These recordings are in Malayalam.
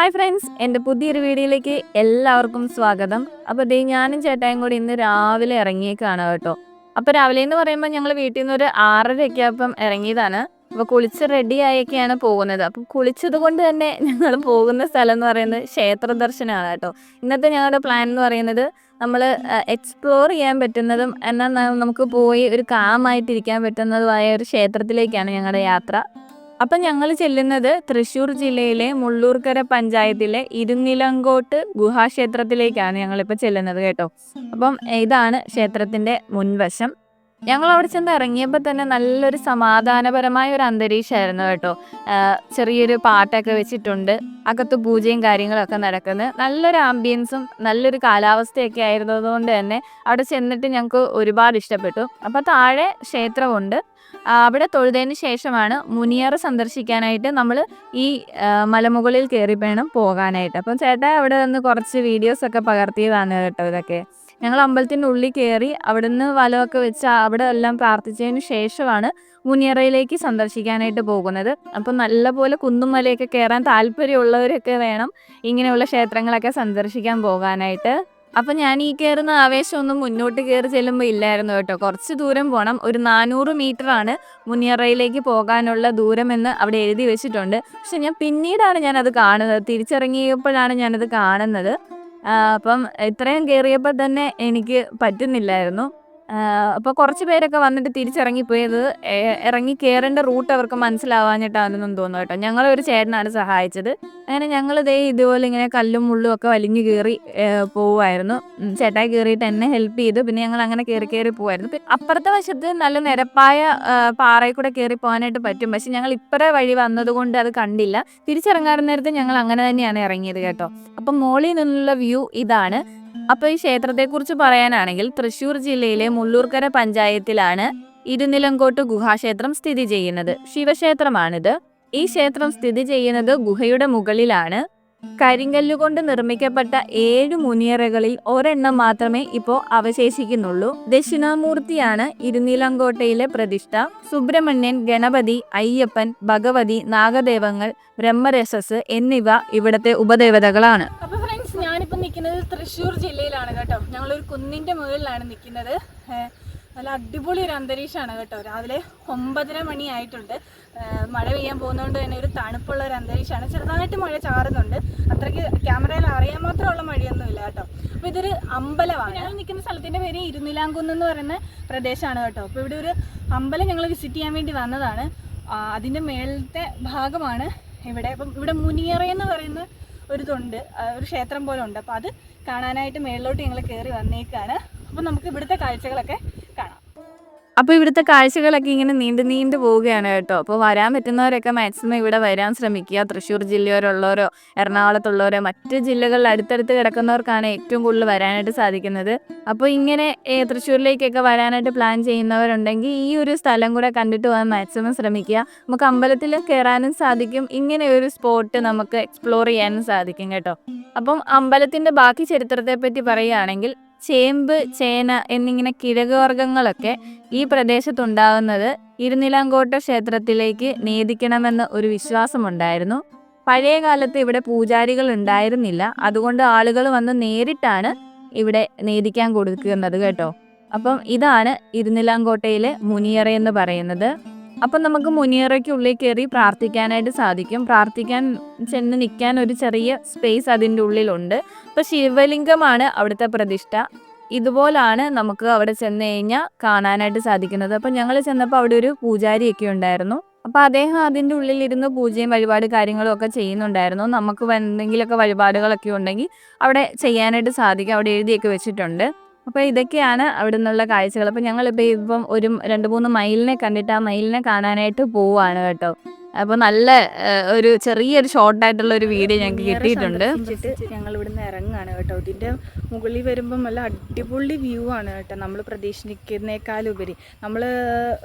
ഹായ് ഫ്രണ്ട്സ് എന്റെ പുതിയൊരു വീഡിയോയിലേക്ക് എല്ലാവർക്കും സ്വാഗതം. അപ്പോൾ ദേ ഞാനും ചേട്ടായും കൂടി ഇന്ന് രാവിലെ ഇറങ്ങിയേക്കാണ് കേട്ടോ. അപ്പോൾ രാവിലെ എന്ന് പറയുമ്പോൾ ഞങ്ങൾ വീട്ടിൽ നിന്ന് ഒരു ആറരയൊക്കെ അപ്പം ഇറങ്ങിയതാണ്. അപ്പോൾ കുളിച്ച് റെഡി ആയൊക്കെയാണ് പോകുന്നത്. അപ്പം കുളിച്ചത് കൊണ്ട് തന്നെ ഞങ്ങൾ പോകുന്ന സ്ഥലം എന്ന് പറയുന്നത് ക്ഷേത്ര ദർശനമാണ് കേട്ടോ. ഇന്നത്തെ ഞങ്ങളുടെ പ്ലാൻ എന്ന് പറയുന്നത് നമ്മൾ എക്സ്പ്ലോർ ചെയ്യാൻ പറ്റുന്നതും എന്നാൽ നമുക്ക് പോയി ഒരു കാമായിട്ടിരിക്കാൻ പറ്റുന്നതുമായ ഒരു ക്ഷേത്രത്തിലേക്കാണ് ഞങ്ങളുടെ യാത്ര. അപ്പം ഞങ്ങൾ ചെല്ലുന്നത് തൃശ്ശൂർ ജില്ലയിലെ മുള്ളൂർക്കര പഞ്ചായത്തിലെ ഇരുനിലങ്കോട്ട് ഗുഹാക്ഷേത്രത്തിലേക്കാണ് ഞങ്ങളിപ്പോൾ ചെല്ലുന്നത് കേട്ടോ. അപ്പം ഇതാണ് ക്ഷേത്രത്തിന്റെ മുൻവശം. ഞങ്ങൾ അവിടെ ചെന്ന് ഇറങ്ങിയപ്പോൾ തന്നെ നല്ലൊരു സമാധാനപരമായ ഒരു അന്തരീക്ഷമായിരുന്നു കേട്ടോ. ചെറിയൊരു പാട്ടൊക്കെ വെച്ചിട്ടുണ്ട്. അകത്ത് പൂജയും കാര്യങ്ങളൊക്കെ നടക്കുന്നത് നല്ലൊരു ആംബിയൻസും നല്ലൊരു കാലാവസ്ഥയൊക്കെ ആയിരുന്നതുകൊണ്ട് തന്നെ അവിടെ ചെന്നിട്ട് ഞങ്ങൾക്ക് ഒരുപാട് ഇഷ്ടപ്പെട്ടു. അപ്പോൾ താഴെ ക്ഷേത്രമുണ്ട്. അവിടെ തൊഴുതതിന് ശേഷമാണ് മുനിയറ സന്ദർശിക്കാനായിട്ട് നമ്മൾ ഈ മലമുകളിൽ കയറി വേണം പോകാനായിട്ട്. അപ്പം ചേട്ടാ അവിടെ നിന്ന് കുറച്ച് വീഡിയോസ് ഒക്കെ പകർത്തിയതാണ് കേട്ടോ ഇതൊക്കെ. ഞങ്ങൾ അമ്പലത്തിന്റെ ഉള്ളിൽ കയറി അവിടുന്ന് വലമൊക്കെ വെച്ച് അവിടെ എല്ലാം പ്രാർത്ഥിച്ചതിന് ശേഷമാണ് മുനിയറയിലേക്ക് സന്ദർശിക്കാനായിട്ട് പോകുന്നത്. അപ്പം നല്ലപോലെ കുന്നും മലയൊക്കെ കയറാൻ താല്പര്യമുള്ളവരൊക്കെ വേണം ഇങ്ങനെയുള്ള ക്ഷേത്രങ്ങളൊക്കെ സന്ദർശിക്കാൻ പോകാനായിട്ട്. അപ്പം ഞാൻ ഈ കയറുന്ന ആവേശമൊന്നും മുന്നോട്ട് കയറി ചെല്ലുമ്പോൾ ഇല്ലായിരുന്നു കേട്ടോ. കുറച്ച് ദൂരം പോകണം ഒരു നാനൂറ് ആണ് മുനിയറയിലേക്ക് പോകാനുള്ള ദൂരമെന്ന് അവിടെ എഴുതി വെച്ചിട്ടുണ്ട്. പക്ഷെ ഞാൻ പിന്നീടാണ് ഞാനത് കാണുന്നത്. തിരിച്ചിറങ്ങിയപ്പോഴാണ് ഞാനത് കാണുന്നത്. അപ്പം ഇത്രയും കയറിയപ്പോൾ തന്നെ എനിക്ക് പറ്റുന്നില്ലായിരുന്നു. അപ്പോൾ കുറച്ച് പേരൊക്കെ വന്നിട്ട് തിരിച്ചിറങ്ങിപ്പോയത് ഇറങ്ങി കയറേണ്ട റൂട്ട് അവർക്ക് മനസ്സിലാവാഞ്ഞിട്ടാണെന്നും തോന്നുന്നു കേട്ടോ. ഞങ്ങൾ ഒരു ചേട്ടനാണ് സഹായിച്ചത്. അങ്ങനെ ഞങ്ങൾ ദേ ഇതുപോലെ ഇങ്ങനെ കല്ലും മുള്ളും ഒക്കെ വലിഞ്ഞു കയറി പോവുമായിരുന്നു. ചേട്ടായി കയറിയിട്ട് എന്നെ ഹെൽപ്പ് ചെയ്തു. പിന്നെ ഞങ്ങൾ അങ്ങനെ കയറി കയറി പോവായിരുന്നു. അപ്പുറത്തെ വശത്ത് നല്ല നിരപ്പായ പാറയിൽ കൂടെ കയറി പോകാനായിട്ട് പറ്റും. പക്ഷെ ഞങ്ങൾ ഇപ്പറേ വഴി വന്നതുകൊണ്ട് അത് കണ്ടില്ല. തിരിച്ചിറങ്ങാറുന്ന നേരത്ത് ഞങ്ങൾ അങ്ങനെ തന്നെയാണ് ഇറങ്ങിയത് കേട്ടോ. അപ്പം മോളിൽ നിന്നുള്ള വ്യൂ ഇതാണ്. അപ്പോൾ ഈ ക്ഷേത്രത്തെക്കുറിച്ച് പറയാനാണെങ്കിൽ തൃശ്ശൂർ ജില്ലയിലെ മുള്ളൂർക്കര പഞ്ചായത്തിലാണ് ഇരുനിലങ്കോട്ട് ഗുഹാക്ഷേത്രം സ്ഥിതി ചെയ്യുന്നത്. ശിവക്ഷേത്രമാണിത്. ഈ ക്ഷേത്രം സ്ഥിതി ചെയ്യുന്നത് ഗുഹയുടെ മുകളിലാണ്. കരിങ്കല്ലുകൊണ്ട് നിർമ്മിക്കപ്പെട്ട ഏഴ് മുനിയറകളിൽ ഒരെണ്ണം മാത്രമേ ഇപ്പോൾ അവശേഷിക്കുന്നുള്ളൂ. ദക്ഷിണാമൂർത്തിയാണ് ഇരുനിലങ്കോട്ടയിലെ പ്രതിഷ്ഠ. സുബ്രഹ്മണ്യൻ ഗണപതി അയ്യപ്പൻ ഭഗവതി നാഗദേവങ്ങൾ ബ്രഹ്മരസസ് എന്നിവ ഇവിടത്തെ ഉപദേവതകളാണ്. അപ്പൊ ഫ്രണ്ട്സ് ഞാനിപ്പോ നിൽക്കുന്നത് തൃശ്ശൂർ ജില്ലയിലാണ് കേട്ടോ. ഞങ്ങളൊരു കുന്നിന്റെ മുകളിലാണ് നിൽക്കുന്നത് നല്ല അടിപൊളി ഒരു അന്തരീക്ഷമാണ് കേട്ടോ. രാവിലെ ഒമ്പതര മണിയായിട്ടുണ്ട് മഴ പെയ്യാൻ പോകുന്നതുകൊണ്ട് തന്നെ ഒരു തണുപ്പുള്ള ഒരു അന്തരീക്ഷമാണ്. ചെറുതായിട്ട് മഴ ചാറുന്നുണ്ട്. അത്രയ്ക്ക് ക്യാമറയിൽ അറിയാൻ മാത്രമുള്ള മഴയൊന്നുമില്ല കേട്ടോ. അപ്പോൾ ഇതൊരു അമ്പലമാണ്. ഞങ്ങൾ നിൽക്കുന്ന സ്ഥലത്തിന്റെ പേര് ഇരുനിലാംകുന്ന് എന്ന് പറയുന്ന പ്രദേശമാണ് കേട്ടോ. അപ്പോൾ ഇവിടെ ഒരു അമ്പലം ഞങ്ങൾ വിസിറ്റ് ചെയ്യാൻ വേണ്ടി വന്നതാണ്. അതിന്റെ മേളത്തെ ഭാഗമാണ് ഇവിടെ. അപ്പം ഇവിടെ മുനിയറ എന്ന് പറയുന്ന ഒരു ഇതുണ്ട് ഒരു ക്ഷേത്രം പോലെ ഉണ്ട്. അപ്പോൾ അത് കാണാനായിട്ട് മേളിലോട്ട് ഞങ്ങൾ കയറി വന്നേക്കാണ്. അപ്പോൾ നമുക്ക് ഇവിടുത്തെ കാഴ്ചകളൊക്കെ അപ്പോൾ ഇവിടുത്തെ കാഴ്ചകളൊക്കെ ഇങ്ങനെ നീണ്ടു നീണ്ടു പോവുകയാണ് കേട്ടോ. അപ്പോൾ വരാൻ പറ്റുന്നവരൊക്കെ മാക്സിമം ഇവിടെ വരാൻ ശ്രമിക്കുക. തൃശ്ശൂർ ജില്ലയിലുള്ളവരോ എറണാകുളത്തുള്ളവരോ മറ്റ് ജില്ലകളിൽ അടുത്തടുത്ത് കിടക്കുന്നവർക്കാണ് ഏറ്റവും കൂടുതൽ വരാനായിട്ട് സാധിക്കുന്നത്. അപ്പോൾ ഇങ്ങനെ തൃശ്ശൂരിലേക്കൊക്കെ വരാനായിട്ട് പ്ലാൻ ചെയ്യുന്നവരുണ്ടെങ്കിൽ ഈ ഒരു സ്ഥലം കൂടെ കണ്ടിട്ട് പോകാൻ മാക്സിമം ശ്രമിക്കുക. നമുക്ക് അമ്പലത്തിൽ കയറാനും സാധിക്കും. ഇങ്ങനെ ഒരു സ്പോട്ട് നമുക്ക് എക്സ്പ്ലോർ ചെയ്യാനും സാധിക്കും കേട്ടോ. അപ്പം അമ്പലത്തിന്റെ ബാക്കി ചരിത്രത്തെ പറ്റി പറയുകയാണെങ്കിൽ ചേമ്പ് ചേന എന്നിങ്ങനെ കിഴകുവർഗങ്ങളൊക്കെ ഈ പ്രദേശത്തുണ്ടാകുന്നത് ഇരുനിലാങ്കോട്ട ക്ഷേത്രത്തിലേക്ക് നേദിക്കണമെന്ന് ഒരു വിശ്വാസമുണ്ടായിരുന്നു. പഴയ കാലത്ത് ഇവിടെ പൂജാരികൾ ഉണ്ടായിരുന്നില്ല. അതുകൊണ്ട് ആളുകൾ വന്ന് നേരിട്ടാണ് ഇവിടെ നേദിക്കാൻ കൊടുക്കുന്നത് കേട്ടോ. അപ്പം ഇതാണ് ഇരുനിലാങ്കോട്ടയിലെ മുനിയറ എന്ന് പറയുന്നത്. അപ്പം നമുക്ക് മുനിയറയ്ക്ക് ഉള്ളിൽ കയറി പ്രാർത്ഥിക്കാനായിട്ട് സാധിക്കും. പ്രാർത്ഥിക്കാൻ ചെന്ന് നിൽക്കാൻ ഒരു ചെറിയ സ്പേസ് അതിന്റെ ഉള്ളിലുണ്ട്. അപ്പോൾ ശിവലിംഗമാണ് അവിടുത്തെ പ്രതിഷ്ഠ. ഇതുപോലാണ് നമുക്ക് അവിടെ ചെന്ന് കഴിഞ്ഞാൽ കാണാനായിട്ട് സാധിക്കുന്നത്. അപ്പം ഞങ്ങൾ ചെന്നപ്പോൾ അവിടെ ഒരു പൂജാരിയൊക്കെ ഉണ്ടായിരുന്നു. അപ്പോൾ അദ്ദേഹം അതിന്റെ ഉള്ളിൽ ഇരുന്ന് പൂജയും വഴിപാട് കാര്യങ്ങളും ഒക്കെ ചെയ്യുന്നുണ്ടായിരുന്നു. നമുക്ക് എന്തെങ്കിലുമൊക്കെ വഴിപാടുകളൊക്കെ ഉണ്ടെങ്കിൽ അവിടെ ചെയ്യാനായിട്ട് സാധിക്കും. അവിടെ എഴുതിയൊക്കെ വെച്ചിട്ടുണ്ട്. അപ്പോൾ ഇതൊക്കെയാണ് അവിടെ നിന്നുള്ള കാഴ്ചകൾ. അപ്പോൾ ഞങ്ങളിപ്പോൾ ഇപ്പം ഒരു രണ്ട് മൂന്ന് മയിലിനെ കണ്ടിട്ട് ആ മയിലിനെ കാണാനായിട്ട് പോവുകയാണ് കേട്ടോ. അപ്പോൾ നല്ല ഒരു ചെറിയൊരു ഷോർട്ടായിട്ടുള്ള ഒരു വീഡിയോ ഞങ്ങൾക്ക് കിട്ടിയിട്ടുണ്ട്. ഞങ്ങൾ ഇവിടുന്ന് ഇറങ്ങാണ് കേട്ടോ. ഇതിന്റെ മുകളിൽ വരുമ്പം നല്ല അടിപൊളി വ്യൂ ആണ് കേട്ടോ. നമ്മൾ പ്രതീക്ഷിക്കുന്നേക്കാളുപരി. നമ്മൾ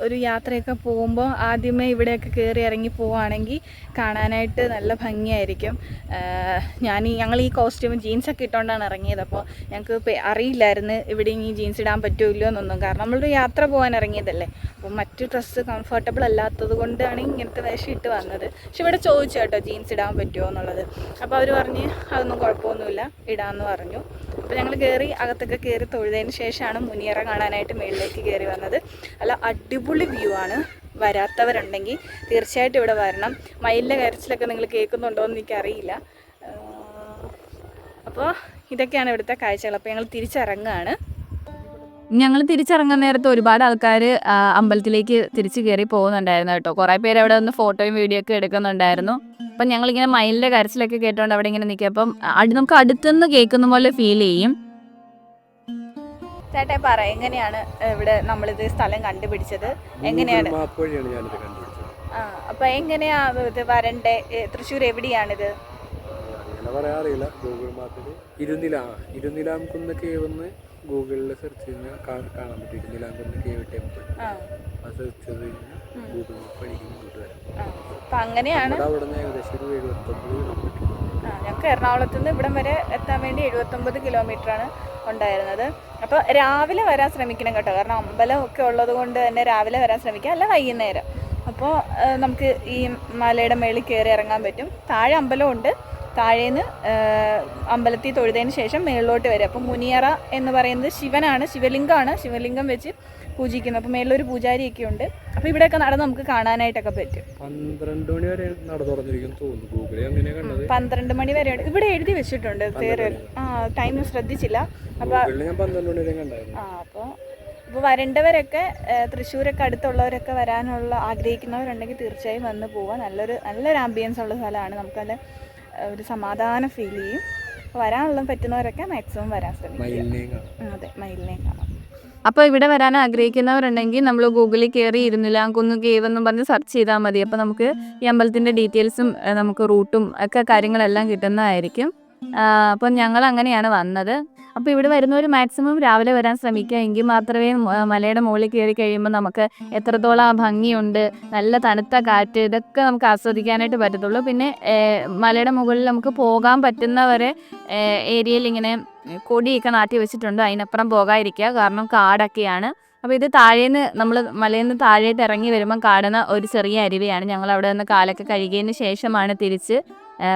ഒരു യാത്രയൊക്കെ പോകുമ്പോൾ ആദ്യമേ ഇവിടെയൊക്കെ കയറി ഇറങ്ങി പോവുകയാണെങ്കിൽ കാണാനായിട്ട് നല്ല ഭംഗിയായിരിക്കും. ഞാൻ ഈ ഞങ്ങൾ ഈ കോസ്റ്റ്യൂം ജീൻസ് ഒക്കെ ഇട്ടുകൊണ്ടാണ് ഇറങ്ങിയത് അപ്പോൾ ഞങ്ങൾക്ക് അറിയില്ലായിരുന്നു ഇവിടെ ഇനി ജീൻസ് ഇടാൻ പറ്റുമല്ലോ എന്നൊന്നും. കാരണം നമ്മളൊരു യാത്ര പോകാൻ ഇറങ്ങിയതല്ലേ. അപ്പോൾ മറ്റു ഡ്രസ്സ് കംഫർട്ടബിൾ അല്ലാത്തത് കൊണ്ടാണ് ഇങ്ങനത്തെ വേഷം ഇട്ട് വന്നത്. പക്ഷെ ഇവിടെ ചോദിച്ചു കേട്ടോ ജീൻസ് ഇടാൻ പറ്റുമോ എന്നുള്ളത്? അപ്പോൾ അവർ പറഞ്ഞ് അതൊന്നും കുഴപ്പമൊന്നുമില്ല ഇടാമെന്ന് പറഞ്ഞു. അപ്പോൾ ഞങ്ങൾ കയറി അകത്തൊക്കെ കയറി തൊഴുതതിന് ശേഷമാണ് മുനിയറ കാണാനായിട്ട് മേളിലേക്ക് കയറി വന്നത്. അല്ല അടിപൊളി വ്യൂ ആണ്. വരാത്തവരുണ്ടെങ്കിൽ തീർച്ചയായിട്ടും ഇവിടെ വരണം. മയിലിന്റെ കരച്ചിലൊക്കെ നിങ്ങൾ കേൾക്കുന്നുണ്ടോ എന്ന് എനിക്കറിയില്ല. അപ്പോൾ ഇതൊക്കെയാണ് ഇവിടുത്തെ കാഴ്ചകൾ. അപ്പോൾ ഞങ്ങൾ തിരിച്ചിറങ്ങുകയാണ്. ഞങ്ങൾ തിരിച്ചിറങ്ങുന്ന നേരത്ത് ഒരുപാട് ആൾക്കാർ അമ്പലത്തിലേക്ക് തിരിച്ചു കയറി പോകുന്നുണ്ടായിരുന്നു കേട്ടോ. കുറേ പേര് അവിടെ നിന്ന് ഫോട്ടോയും വീഡിയോ ഒക്കെ എടുക്കുന്നുണ്ടായിരുന്നു. അപ്പം ഞങ്ങളിങ്ങനെ മയിലിന്റെ കരച്ചിലൊക്കെ കേട്ടോണ്ട് അവിടെ ഇങ്ങനെ നിൽക്കിയപ്പം അപ്പം അടി നമുക്ക് അടുത്തുനിന്ന് കേൾക്കുന്ന പോലെ ഫീൽ ചെയ്യും. ചേട്ടാ പറ എങ്ങനെയാണ് ഇവിടെ നമ്മളിത് സ്ഥലം കണ്ടുപിടിച്ചത്? എങ്ങനെയാണ്? അപ്പൊ എങ്ങനെയാ ഇത് വരണ്ടേ? തൃശ്ശൂർ എവിടെയാണിത്? അറിയില്ല ഗൂഗിൾ മാപ്പിൽ ഇരുന്നില ഇരുനിലാം കുന്ന് കേവ് എന്ന് ഗൂഗിളിൽ സെർച്ച് ചെയ്താൽ കാണാൻ പറ്റും. ഇരുന്നിലാംകുന്ന് കേവ് ടെമ്പിൾ ആ. സെർച്ച് ചെയ്ത് കഴിഞ്ഞാൽ ഗൂഗിൾ മാപ്പ് വഴിക്ക് ഇങ്ങോട്ട് വരാം. അപ്പം അങ്ങനെയാണ് അവിടെ നിന്ന് ഏകദേശം ഒരു എഴുപത്തൊമ്പത് കിലോമീറ്റർ ആ ഞങ്ങൾക്ക് എറണാകുളത്ത് നിന്ന് ഇവിടം വരെ എത്താൻ വേണ്ടി എഴുപത്തൊമ്പത് കിലോമീറ്ററാണ് ഉണ്ടായിരുന്നത്. അപ്പോൾ രാവിലെ വരാൻ ശ്രമിക്കണം കേട്ടോ. കാരണം അമ്പലം ഒക്കെ ഉള്ളത് കൊണ്ട് തന്നെ രാവിലെ വരാൻ ശ്രമിക്കുക അല്ല വൈകുന്നേരം. അപ്പോൾ നമുക്ക് ഈ മലയുടെ മേളിൽ കയറി ഇറങ്ങാൻ പറ്റും. താഴെ അമ്പലമുണ്ട് താഴേന്ന് അമ്പലത്തിൽ തൊഴുതതിന് ശേഷം മേളിലോട്ട് വരും. അപ്പം മുനിയറ എന്ന് പറയുന്നത് ശിവനാണ് ശിവലിംഗമാണ് ശിവലിംഗം വെച്ച് പൂജിക്കുന്നത്. അപ്പോൾ മേളിലൊരു പൂജാരിയൊക്കെ ഉണ്ട് അപ്പോൾ ഇവിടെയൊക്കെ നടന്ന് നമുക്ക് കാണാനായിട്ടൊക്കെ പറ്റും. പന്ത്രണ്ട് മണി വരെ നട തുറന്നിരിക്കുന്നു തോന്നുന്നു. ഗൂഗിളിൽ അങ്ങനെ കണ്ടത്? പന്ത്രണ്ട് മണി വരെ ഇവിടെ എഴുതി വെച്ചിട്ടുണ്ട്. ആ ടൈം ശ്രദ്ധിച്ചില്ല. അപ്പോൾ ആ അപ്പോൾ ഇപ്പോൾ വരേണ്ടവരൊക്കെ തൃശ്ശൂരൊക്കെ അടുത്തുള്ളവരൊക്കെ വരാനുള്ള ആഗ്രഹിക്കുന്നവരുണ്ടെങ്കിൽ തീർച്ചയായും വന്ന് പോവാം. നല്ലൊരു നല്ലൊരു ആംബിയൻസ് ഉള്ള സ്ഥലമാണ്. നമുക്കല്ല ഏഹ്, ഒരു സമാധാനം ഫീൽ ചെയ്യും. വരാനുള്ള പറ്റുന്നവരൊക്കെ മാക്സിമം വരാൻ ശ്രമിക്കും അതെ മയിലിനെ കാണാം. അപ്പോൾ ഇവിടെ വരാൻ ആഗ്രഹിക്കുന്നവരുണ്ടെങ്കിൽ നമ്മൾ ഗൂഗിളിൽ കയറി ഇരുന്നില്ല കുന്ന് കേവ് എന്നും പറഞ്ഞ് സെർച്ച് ചെയ്താൽ മതി. അപ്പോൾ നമുക്ക് ഈ അമ്പലത്തിന്റെ ഡീറ്റെയിൽസും നമുക്ക് റൂട്ടും ഒക്കെ കാര്യങ്ങളെല്ലാം കിട്ടുന്നതായിരിക്കും. അപ്പം ഞങ്ങൾ അങ്ങനെയാണ് വന്നത്. അപ്പോൾ ഇവിടെ വരുന്നവർ മാക്സിമം രാവിലെ വരാൻ ശ്രമിക്കുക. എങ്കിൽ മാത്രമേ മലയുടെ മുകളിൽ കയറി കഴിയുമ്പോൾ നമുക്ക് എത്രത്തോളം ആ ഭംഗിയുണ്ട് നല്ല തണുത്ത കാറ്റ് ഇതൊക്കെ നമുക്ക് ആസ്വദിക്കാനായിട്ട് പറ്റത്തുള്ളൂ. പിന്നെ മലയുടെ മുകളിൽ നമുക്ക് പോകാൻ പറ്റുന്നവരെ ഏരിയയിൽ ഇങ്ങനെ കൊടിയൊക്കെ നാട്ടി വെച്ചിട്ടുണ്ട്. അതിനപ്പുറം പോകാതിരിക്കുക. കാരണം കാടൊക്കെയാണ്. അപ്പോൾ ഇത് താഴേന്ന് നമ്മൾ മലയിൽ നിന്ന് താഴേട്ട് ഇറങ്ങി വരുമ്പം കാണുന്ന ഒരു ചെറിയ അരുവിയാണ്. ഞങ്ങൾ അവിടെ നിന്ന് കാലൊക്കെ കഴുകിയതിന് ശേഷമാണ് തിരിച്ച്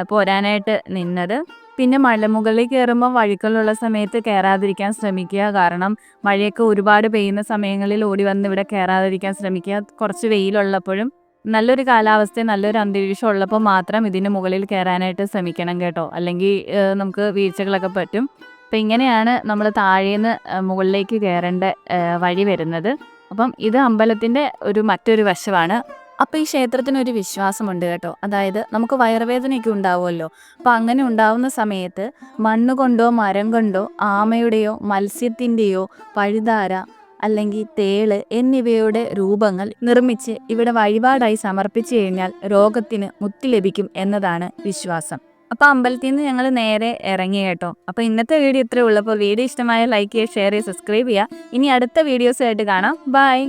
പോരാനായിട്ട് നിന്നത്. പിന്നെ മലമുകളിൽ കയറുമ്പോൾ വഴുക്കലുള്ള സമയത്ത് കയറാതിരിക്കാൻ ശ്രമിക്കുക. കാരണം മഴയൊക്കെ ഒരുപാട് പെയ്യുന്ന സമയങ്ങളിൽ ഓടി വന്ന് ഇവിടെ കയറാതിരിക്കാൻ ശ്രമിക്കുക. കുറച്ച് വെയിലുള്ളപ്പോഴും നല്ലൊരു കാലാവസ്ഥ നല്ലൊരു അന്തരീക്ഷം ഉള്ളപ്പോൾ മാത്രം ഇതിന് മുകളിൽ കയറാനായിട്ട് ശ്രമിക്കണം കേട്ടോ. അല്ലെങ്കിൽ നമുക്ക് വീഴ്ചകളൊക്കെ പറ്റും. അപ്പം ഇങ്ങനെയാണ് നമ്മൾ താഴേന്ന് മുകളിലേക്ക് കയറേണ്ട വഴി വരുന്നത്. അപ്പം ഇത് അമ്പലത്തിന്റെ ഒരു മറ്റൊരു വശമാണ്. അപ്പോൾ ഈ ക്ഷേത്രത്തിനൊരു വിശ്വാസമുണ്ട് കേട്ടോ. അതായത് നമുക്ക് വയറുവേദനയൊക്കെ ഉണ്ടാവുമല്ലോ. അപ്പോൾ അങ്ങനെ ഉണ്ടാവുന്ന സമയത്ത് മണ്ണ് കൊണ്ടോ മരം കൊണ്ടോ ആമയുടെയോ മത്സ്യത്തിന്റെയോ പഴുതാര അല്ലെങ്കിൽ തേൾ എന്നിവയുടെ രൂപങ്ങൾ നിർമ്മിച്ച് ഇവിടെ വഴിപാടായി സമർപ്പിച്ചു കഴിഞ്ഞാൽ രോഗത്തിന് മുക്തി ലഭിക്കും എന്നതാണ് വിശ്വാസം. അപ്പോൾ അമ്പലത്തിൽ നിന്ന് ഞങ്ങൾ നേരെ ഇറങ്ങി കേട്ടോ. അപ്പോൾ ഇന്നത്തെ വീഡിയോ ഇത്രേ ഉള്ളൂ. അപ്പോൾ വീഡിയോ ഇഷ്ടമായ ലൈക്ക് ചെയ്യുക ഷെയർ ചെയ്യുക സബ്സ്ക്രൈബ് ചെയ്യുക. ഇനി അടുത്ത വീഡിയോസായിട്ട് കാണാം. ബൈ